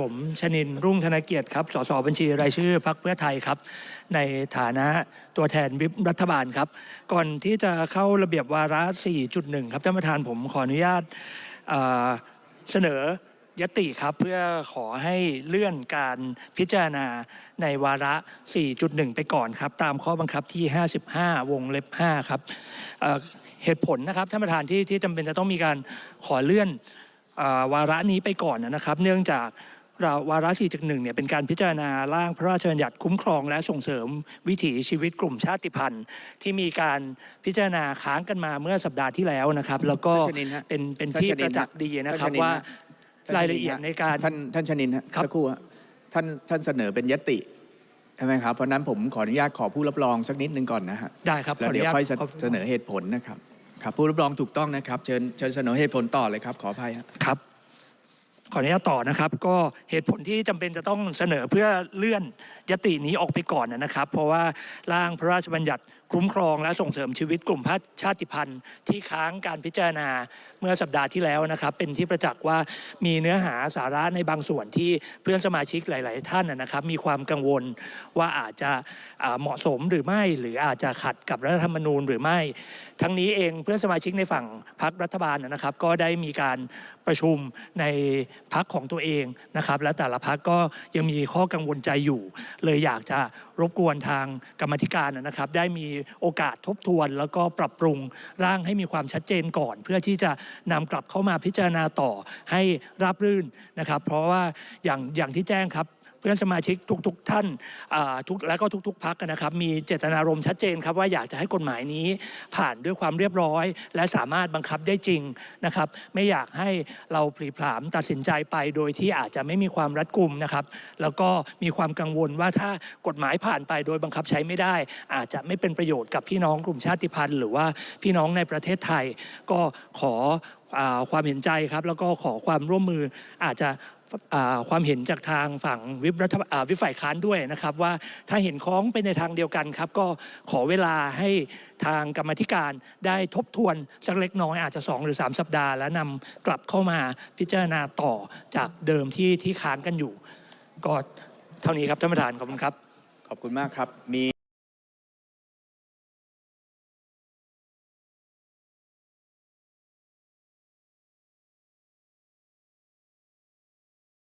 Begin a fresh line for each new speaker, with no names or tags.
ผมชนินรุ่งธนเกียรติครับ สสบัญชีรายชื่อพักเพื่อไทยครับ ในฐานะตัวแทนวิปรัฐบาลครับ ก่อนที่จะเข้าระเบียบวาระ 4.1 ครับท่านประธานผมขออนุญาตเอ่อเสนอยติครับเพื่อขอให้เลื่อนการพิจารณาในวาระ 4.1 ไปก่อนครับ ตามข้อบังคับที่ 55 วงเล็บ 5 ครับเเหตุผลนะครับท่านประธานที่ที่จำเป็นจะต้องมีการขอเลื่อนอาวาระนี้ไปก่อนนะครับ เนื่องจาก เราวาระ4จากหนึ่งเนี่ยเป็นการพิจารณาร่างพระราชบัญญัติคุ้มครอง และส่งเสริมวิถีชีวิตกลุ่มชาติพันธุ์ ที่มีการพิจารณาค้างกันมาเมื่อสัปดาห์ที่แล้วนะครับ แล้วก็
ท่านชนินฮะ
เป็นเป็น
ท่าน
ที่
ชนิน
ประจักษ์ดีนะครับ
ท่านชนิน
ว่า
ฮะท่น
ราย
ช
ละเอียดในการ
ท่านท่านชนินฮะ
ครับ
สักครู่ฮะท่านท่านเสนอเป็นยติใช่ไหมครับเพราะฉะนั้นผมขออนุญาตขอผู้รับรองสักนิดหนึ่งก่อนนะฮะ
ได้ครับ
แล้ว
ขออ
เดี๋
นุ
ยว
ญาต
ค่อยเส
ขอ
เสนอเหตุผลนะครับครับผู้รับรองถูกต้องนะครับ เชิญเชิญเสนอเหตุผลต่อเลยครับขออภัยฮะ
ครับ ขออนุญาตต่อนะครับ ก็เหตุผลที่จำเป็นจะต้องเสนอเพื่อเลื่อนยตินี้ออกไปก่อนนะครับ เพราะว่าร่างพระราชบัญญัติ คุ้มครองและส่งเสริมชีวิตกลุ่มชาติพันธุ์ ที่ค้างการพิจารณาเมื่อสัปดาห์ที่แล้วนะครับ เป็นที่ประจักษ์ว่ามีเนื้อหาสาระในบางส่วนที่เพื่อนสมาชิกหลาย ๆ ท่านนะครับ มีความกังวลว่าอาจจะเหมาะสมหรือไม่ หรืออาจจะขัดกับรัฐธรรมนูญหรือไม่ ทั้งนี้เองเพื่อนสมาชิกในฝั่งพรรครัฐบาลนะครับ ก็ได้มีการประชุมในพรรคของตัวเองนะครับ และแต่ละพรรคก็ยังมีข้อกังวลใจอยู่ เลยอยากจะรบกวนทางกรรมธิการนะครับ ได้มีโอกาสทบทวน แล้วก็ปรับปรุงร่างให้มีความชัดเจนก่อน เพื่อที่จะนำกลับเข้ามาพิจารณาต่อให้ราบรื่นนะครับ เพราะว่าอย่างอย่างที่แจ้งครับ พื่อนสมาชิกทุกๆทท่านทุกและก็ทุก ๆพักนะครับมีเจตนารมณ์ชัดเจนครับว่าอยากจะให้กฎหมายนี้ผ่านด้วยความเรียบร้อย และสามารถบังคับได้จริงนะครับ ไม่อยากให้เราผลีผลามตัดสินใจไปโดยที่อาจจะไม่มีความรัดกุมนะครับ แล้วก็มีความกังวลว่าถ้ากฎหมายผ่านไปโดยบังคับใช้ไม่ได้ อาจจะไม่เป็นประโยชน์กับพี่น้องกลุ่มชาติพันธุ์ หรือว่าพี่น้องในประเทศไทย ก็ขอความเห็นใจครับ แล้วก็ขอความร่วมมืออาจจะ ความเห็นจากทางฝั่งวิปรัฐวิปฝ่ายค้านด้วยนะครับว่าถ้าเห็นคล้องไปในทางเดียวกันครับ ก็ขอเวลาให้ทางกรรมธิการได้ทบทวนสักเล็กน้อยอาจจะ 2 หรือ 3 สัปดาห์ แล้วนำกลับเข้ามาพิจารณาต่อจากเดิมที่ที่ค้างกันอยู่ ก็เท่านี้ครับท่านประธานขอบคุณครับ
ขอบคุณมากครับมี